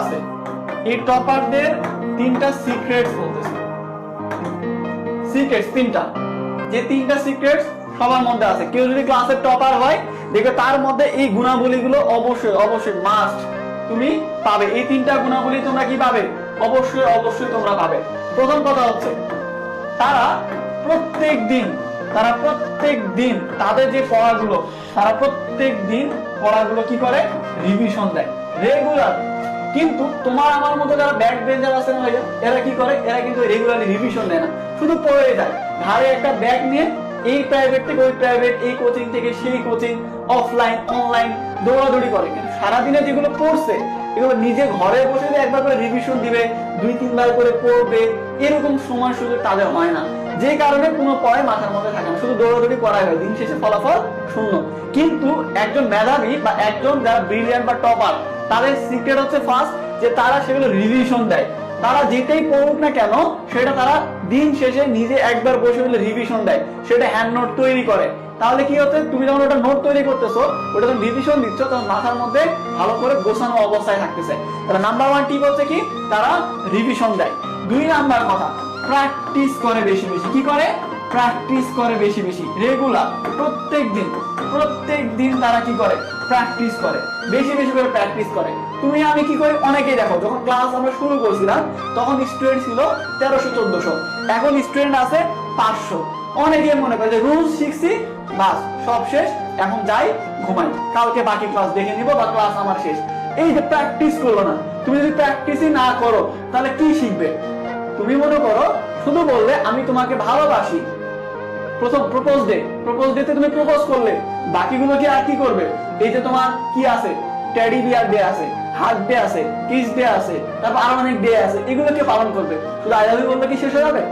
আছে। এই টপারদের তিনটা সিক্রেটস বলতেছে। সিক্রেটস তিনটা। যে তিনটা সিক্রেটস সবার মধ্যে আছে। কেউ যদি ক্লাসের টপার হয়, দেখবে তার মধ্যে এই গুণাবলীগুলো অবশ্যই অবশ্যই মাস্ট তুমি পাবে। এই তিনটা গুণাবলী তোমরা কি পাবে? অবশ্যই অবশ্যই তোমরা পাবে। প্রথম কথা হচ্ছে, তারা প্রত্যেক দিন তারা প্রত্যেক দিন তাদের যে পড়াগুলো, তারা প্রত্যেক দিন পড়াগুলো কি করে? রিভিশন দেয়। রেগুলার কিন্তু তোমার আমার মতো যারা ব্যাক বেঞ্চার আছে না ভাইয়া এরা কি করে? এরা কিন্তু রেগুলারলি রিভিশন দেয় না। শুধু পড়ে যায়। ঘাড়ে একটা ব্যাগ নিয়ে এই প্রাইভেট থেকে ওই প্রাইভেট এই কোচিং থেকে সেই কোচিং অফলাইন অনলাইন দৌড়াদৌড়ি করে। কিন্তু সারাদিনে যেগুলো পড়ছে, এগুলো নিজে ঘরে বসে যে একবার করে রিভিশন দিবে, দুই, তিনবার করে পড়বে, এরকম সময় সুযোগ তাদের হয় না। যে কারণে কোনো পড়াই মাথার মধ্যে থাকে না। শুধু দৌড়াদৌড়ি করাই হয়। দিন শেষে ফলাফল শূন্য। কিন্তু একজন মেধাবী বা একজন যারা ব্রিলিয়ান্ট বা টপার তাদের সিক্রেট হচ্ছে ফার্স্ট যে তারা সেগুলো রিভিশন দেয়। তারা যেটাই পড়ুক না কেন, সেটা তারা দিন শেষে নিজে একবার বসে হলে রিভিশন দেয়। সেটা হ্যান্ড নোট তৈরি করে। তাহলে কি হচ্ছে? তুমি যখন ওটা নোট তৈরি করতেছো, ওটা যখন রিভিশন দিচ্ছ, তখন মাথার মধ্যে ভালো করে গোছানো অবস্থায় থাকতেছে। তাহলে নাম্বার ওয়ান টিপ হচ্ছে কি? তারা রিভিশন দেয়। দুই নাম্বার কথা প্র্যাকটিস করে বেশি বেশি। কি করে? প্র্যাকটিস করে বেশি বেশি রেগুলার প্রত্যেক দিন প্রত্যেক দিন তারা কি করে? প্র্যাকটিস করে, বেশি বেশি করে প্র্যাকটিস করে। তুমি আমি কি করি? অনেকেই দেখো, যখন ক্লাস আমরা শুরু করছিলাম, তখন স্টুডেন্ট ছিল তেরোশো, চোদ্দশো। এখন স্টুডেন্ট আছে পাঁচশো। অনেকে মনে করে যে রুলস শিখছি, বাস, সব শেষ, এখন যাই, ঘুমাই। কালকে বাকি ক্লাস দেখে নিব বা ক্লাস আমার শেষ। এই যে প্র্যাকটিস করো না, তুমি যদি প্র্যাকটিসই না করো, তাহলে কি শিখবে? তুমি মনে করো শুধু বললে আমি তোমাকে ভালোবাসি। প্রথম প্রপোজ ডে প্রপোজ ডেতে তুমি প্রপোজ করলে। বাকিগুলো কি আর কি করবে? এই যে তোমার কি আছে? টেডি বিয়ার ডে আছে হাগ ডে আছে কিস ডে আছে, তারপর আরও অনেক ডে আছে। এগুলো কে পালন করবে? শুধু আই লাভ ইউ বললে কি শেষ হয়ে যাবে?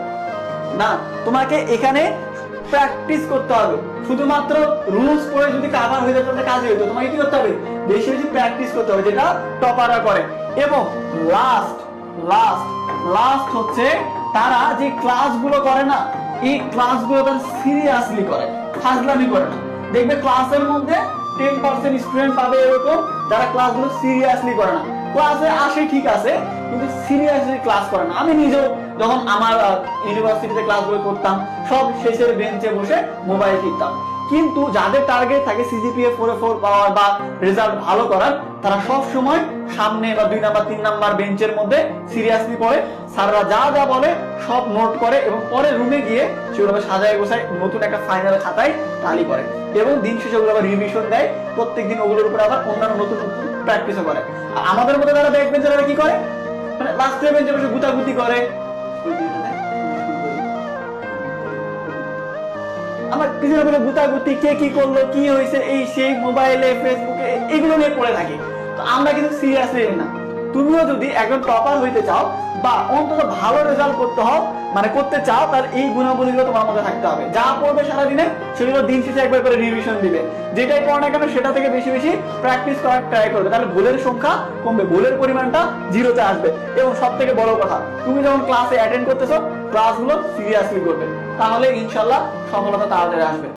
না, তোমাকে এখানে প্র্যাকটিস করতে হবে। শুধুমাত্র রুলস পড়ে যদি কাভার হয়ে যেত তাহলে কাজে হতো তোমাকে কি করতে হবে? বেশি বেশি প্র্যাকটিস করতে হবে, যেটা টপাররা করে। এবং লাস্ট লাস্ট লাস্ট হচ্ছে তারা যে ক্লাসগুলো করে না, এই ক্লাসগুলো তারা সিরিয়াসলি করে, ফাজলামি করে না। দেখবে ক্লাসের মধ্যে টেন পার্সেন্ট স্টুডেন্ট পাবে এরকম, যারা ক্লাসগুলো সিরিয়াসলি করে না। ক্লাসে আসে ঠিক আছে, কিন্তু সিরিয়াসলি ক্লাস করে না। আমি নিজেও যখন আমার ইউনিভার্সিটিতে ক্লাসগুলো করতাম, সব শেষের বেঞ্চে বসে মোবাইল টিপতাম। কিন্তু যাদের টার্গেট থাকে সিজিপিএ ফোরে ফোর পাওয়ার বা রেজাল্ট ভালো করার, তারা সব সময় সামনে বা দুই নাম্বার, তিন নাম্বার বেঞ্চের মধ্যে সিরিয়াসলি পড়ে। স্যাররা যা যা বলে সব নোট করে এবং পরে রুমে গিয়ে সেগুলো সাজায় গোছায় নতুন একটা ফাইনাল খাতায় টালি করে এবং দিন শেষে ওগুলো আবার রিভিশন দেয়। প্রত্যেকদিন ওগুলোর উপরে আবার অন্যান্য নতুন প্র্যাকটিসও করে। আর আমাদের মধ্যে যারা ব্যাক বেঞ্চাররা কি করে? মানে লাস্টের বেঞ্চে বসে গুতাগুতি করে আমার পিছনে পিছনে গুতাগুতি, কে কি করল, কি হয়েছে, এই সেই মোবাইলে, ফেসবুকে এগুলো নিয়ে পড়ে থাকি। তো আমরা কিন্তু সিরিয়াসলি না। তুমিও যদি একজন টপার হইতে চাও বা অন্তত ভালো রেজাল্ট করতে হও মানে করতে চাও তার এই গুণাবলীগুলো তোমার মধ্যে থাকতে হবে। যা পড়বে সারাদিনে, সেগুলো দিন শেষে একবার করে রিভিশন দিবে। যেটাই পড়ো না কেন, সেটা থেকে বেশি বেশি প্র্যাকটিস করার ট্রাই করবে। তাহলে ভুলের সংখ্যা কমবে, ভুলের পরিমাণটা জিরোতে আসবে। এবং সব থেকে বড় কথা, তুমি যখন ক্লাসে অ্যাটেন্ড করতেছো ক্লাসগুলো সিরিয়াসলি করবে। তাহলে ইনশাল্লাহ সফলতা তাড়াতাড়ি আসবে।